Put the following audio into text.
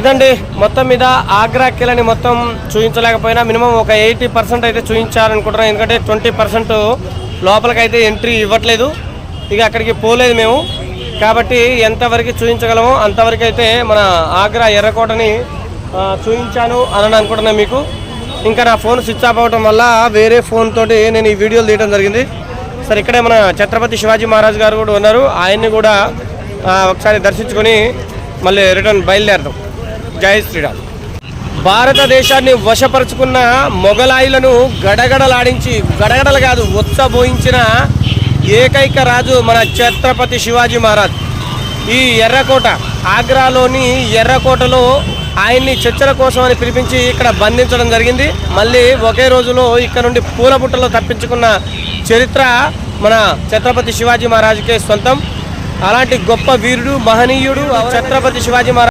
ఇదండి మొత్తం మీద ఆగ్రా కిలని మొత్తం చూపించలేకపోయినా మినిమం ఒక ఎయిటీ పర్సెంట్ అయితే చూపించాలనుకుంటున్నాం ఎందుకంటే ట్వంటీ పర్సెంట్ లోపలికైతే ఎంట్రీ ఇవ్వట్లేదు. ఇక అక్కడికి పోలేదు మేము. కాబట్టి ఎంతవరకు చూపించగలమో అంతవరకు అయితే మన ఆగ్రా ఎర్రకోటని చూపించాను అని అనుకుంటున్నాను మీకు. ఇంకా నా ఫోన్ స్విచ్ ఆఫ్ అవ్వడం వల్ల వేరే ఫోన్ తోటి నేను ఈ వీడియోలు తీయడం జరిగింది. సరే ఇక్కడే మన ఛత్రపతి శివాజీ మహారాజ్ గారు కూడా ఉన్నారు. ఆయన్ని కూడా ఒకసారి దర్శించుకొని మళ్ళీ రిటర్న్ బయలుదేరదాం. జై శ్రీరామ్. భారతదేశాన్ని వశపరుచుకున్న మొఘలాయులను గడగడలాడించి గడగడలు కాదు ఉత్సబోయించిన ఏకైక రాజు మన ఛత్రపతి శివాజీ మహారాజ్. ఈ ఎర్రకోట ఆగ్రాలోని ఎర్రకోటలో ఆయన్ని చర్చల కోసం అని పిలిపించి ఇక్కడ బంధించడం జరిగింది. మళ్ళీ ఒకే రోజులో ఇక్కడ నుండి పూలబుట్టలో తప్పించుకున్న చరిత్ర మన ఛత్రపతి శివాజీ మహారాజుకే సొంతం. అలాంటి గొప్ప వీరుడు మహనీయుడు ఛత్రపతి శివాజీ మహారాజ్.